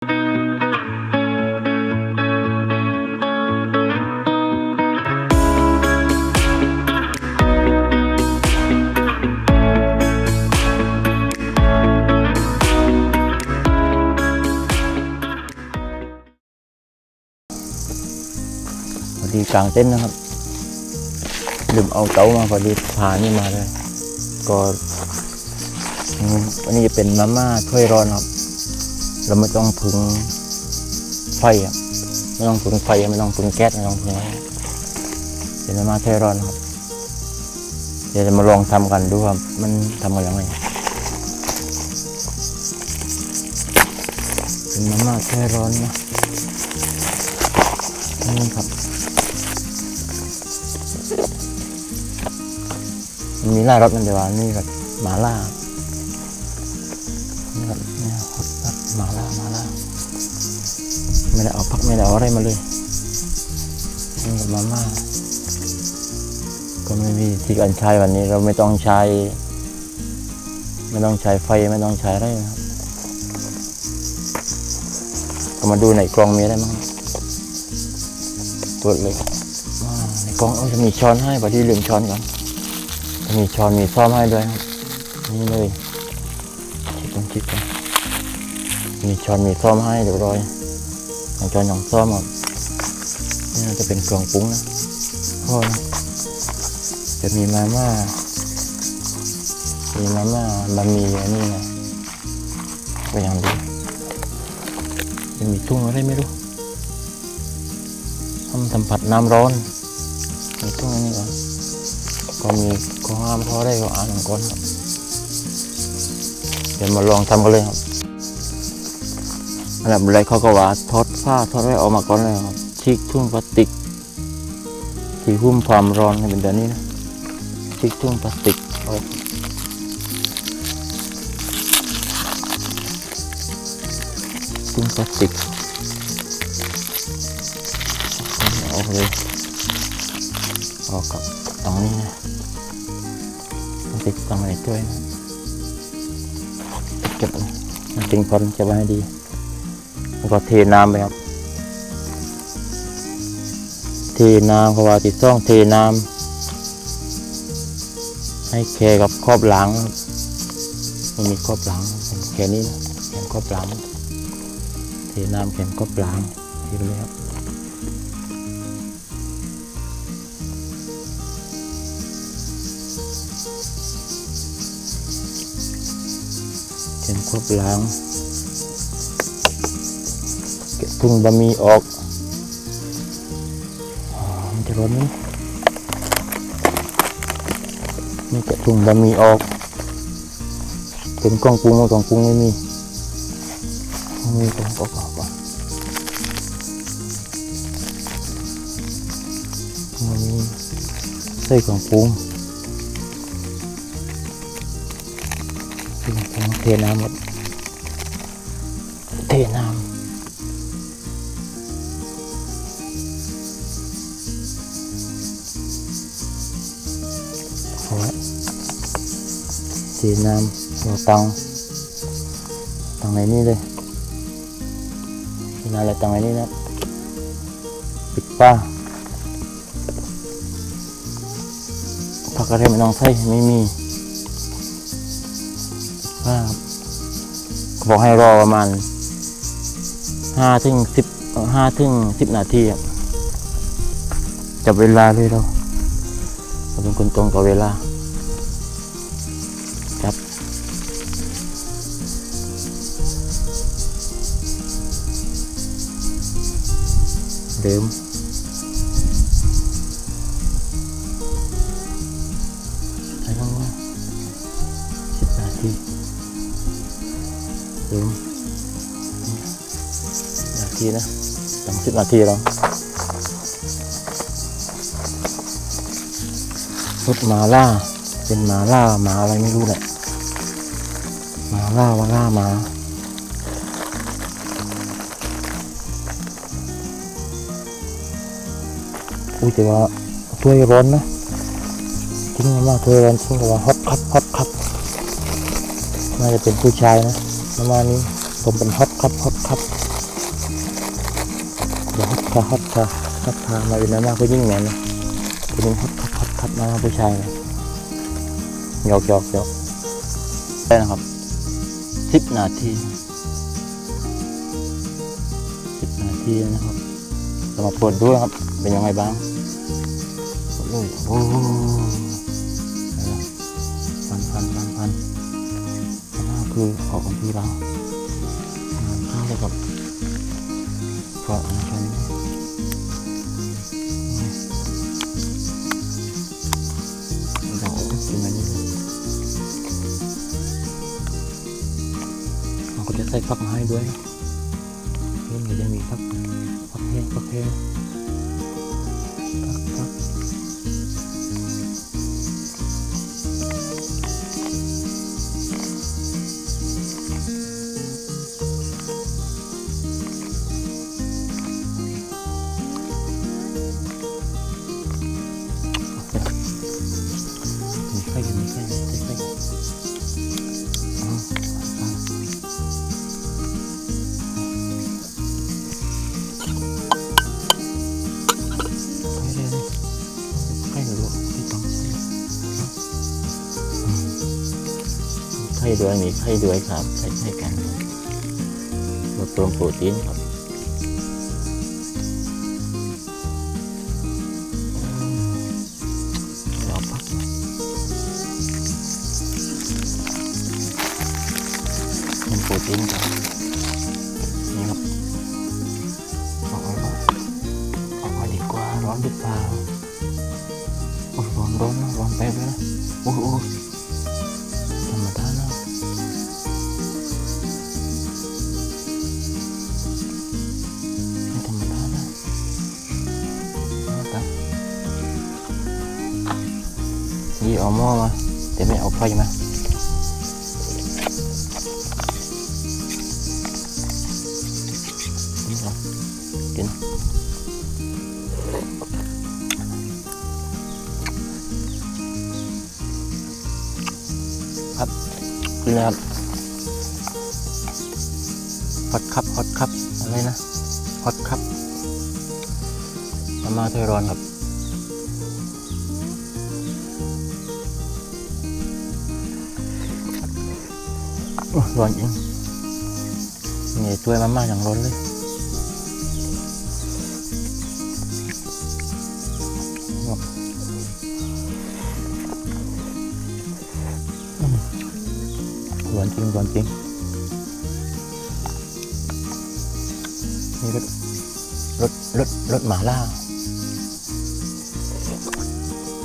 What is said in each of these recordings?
พอดีกลางเต้นนะครับลืมเอาเตามาพอดีพานี่มาเลย ก็อืมอันนี้จะเป็นมาม่าถ้วยร้อนครับ เราไม่ต้องพึ่งไฟครับไม่ต้องพึ่งไฟไม่ต้องพึ่งแก๊สไม่ต้องพึ่งอะไรเป็นมามาถ้วยร้อนครับ เดี๋ยวจะมาลองทำกันดูครับมันทำกันยังไงเป็นมาม่าถ้วยร้อนนะนี่ครับมันมีหลายรสมันเดี๋ยวว่านี่แบบหมาล่านี่แบบ เนี่ยฮอตแบบหมาล่าหมาล่าไม่ได้เอาพักไม่ได้เอาอะไรมาเลยนี่แบบมาม่าก็ไม่มีที่การใช้วันนี้เราไม่ต้องใช้ ไม่ต้องใช้ไฟไม่ต้องใช้อะไรนะครับก็มาดูในกล่องมีอะไรบ้างตัวเล็กในกล่องเอาจะมีช้อนให้พอดีลืมช้อนก่อนมีช้อนมีซ่อมให้ด้วยครับนี่เลยชิดต้องชิดกัน มีช้อนมีซ่อมให้เรียบร้อยของช้อนของซ่อมครับนี่น่าจะเป็นเครื่องปรุงนะพ่อนะจะมีมาม่า มีมาม่าบะหมี่อันนี้นะก็อย่างดีจะมีทุ่งอะไรไม่รู้ทำทำผัดน้ำร้อน มีทุ่งอันนี้ก่อนก็มีข้อห้ามข้อได้ก็อ่านก่อนครับเดี๋ยวมาลองทำกันเลยครับ อันดับแรกเขาก็ว่าทอดผ้าทอดไว้ออกมาก่อนเลยครับชิกทุ่งพลาสติก ที่หุ้มความร้อนให้เป็นแบบนี้นะชิกทุ่งพลาสติกออกทุ่งพลาสติกออกเลยออกกับตรงนี้นะติดตรงไหนด้วยนะเก็บมันจริงพอจะไว้ดี แล้วก็เทน้ำไปครับ เทน้ำเพราะว่าติดซ่องเทน้ำให้แคกับครอบหลัง มันมีครอบหลังเป็นแค่นี้นะแขนครอบหลัง เทน้ำแขนครอบหลังเทไปเลยครับเข็นควบหล้าง เก็บทุ่งบะหมี่ออกมันจะร้อนไหมนี่ก็บทุ่งบะหมี่ออก เป็นกล่องปรุงกล่องปรุงไม่มีมีกล่องประกอบอะไม่มีใส่กล่องปรุงซึ่งผมเทน้ำหมดเทน้ำ เทน้ำเราตังตังในนี้เลยน้ำเราตังในนี้นะปิดป้าผักอะไรไม่ต้องใส่ไม่มีครับเขาบอกให้รอประมาณห้าถึงสิบห้าถึงสิบนาทีจับเวลาเลยเราเราเป็นคนตรงกับเวลา เดิมใช้คำว่าสิบนาทีลืมนาทีนะตั้งสิบนาทีแล้วรถมาล่า เป็นมาล่ามาอะไรไม่รู้แหละ มาล่าว่าล่ามา อุ้ยแต่ว่าถ้วยร้อนนะจริงมากถ้วยร้อนจริงแต่ว่าฮอตครับฮอตครับน่าจะเป็นผู้ชายนะประมาณนี้ผมเป็นฮอตครับฮอตครับถ้าฮอตถ้าฮอตทามาเป็นนั้นมากก็ยิ่งแมนนะเป็นฮอตฮอตฮอตฮอตมาผู้ชายนะหยอกหยอกหยอกได้นะครับสิบนาทีสิบนาทีนะครับ เรามาเปิดดูนะครับ เป็นยังไงบ้างเปิดเลยโอ้พันพันพันพันข้างหน้าคือออของที่เรางานข้าวเลยครับก็อันนี้เรากินอันนี้เลยเราก็จะใส่ผักมาให้ด้วยนะนี่มจะมีผักผัก แห้งผัก ไข้ด้วยมีไข่ด้วยครับใส่ไข่กันครับเพื่อเพิ่มโปรตีนครับเดี๋ยวพักเป็นโปรตีนครับนี่ครับเออกมาออกมาดีกว่าร้อนหรือเปล่าร้อนร้อนร้อนแป๊บเลยนะโอ้โห ยี่เอาหม้อมาแต่ไม่เอาไฟมากินก่อนกินนี่นะครับฮอตคัพฮอตคัพอะไรนะฮอตคัพมาม่าถ้วยร้อนครับ ร้อนจริงนี่ถ้วยมาม่าอย่างร้อนเลยร้อนจริงร้อนจริงนี่รถรถรถรถหมาล่า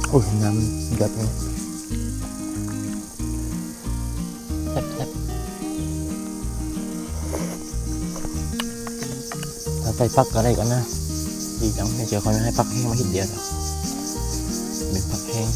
โอ้ยน้ำหยดเใส่พักอะไรกันนะ ดีจังไม่เจอคนไม่ให้พักแห้งมาหิดเดียวเดียวเป็นพักแห้ง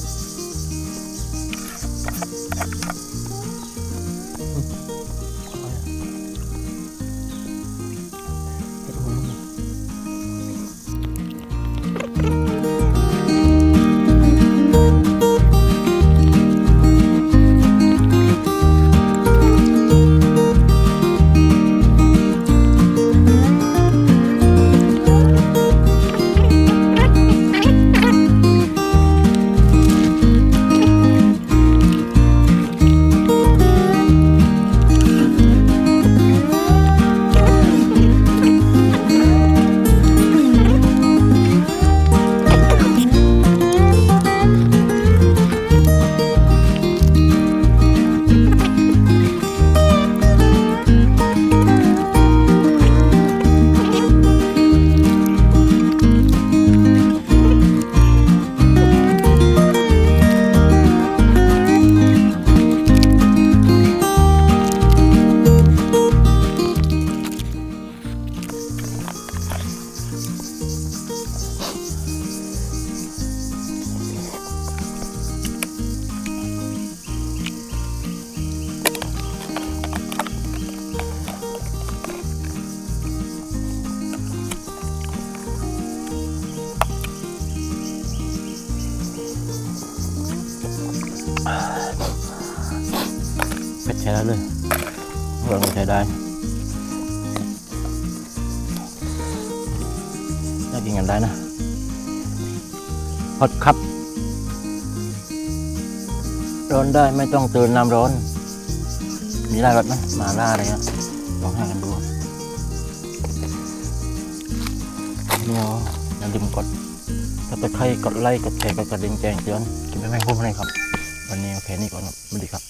เป็ดใช้ได้เลยเรื่องใช้ได้ากินกันได้นะฮอตครับ ร้อนได้ไม่ต้องเตือนน้ำร้อน มีหลายรสไหมหมาล่าอะไรเงี้ยลองให้กันดูเนี่ยอย่าลืมกดถ้าตะไคร้กดไลค์กดแชร์กดกระดิ่งแจ้งเตือนกินไปแม่งพุ่มเลยครับ วันนี้โอเคนี่ก่อนครับสวัสดีครับ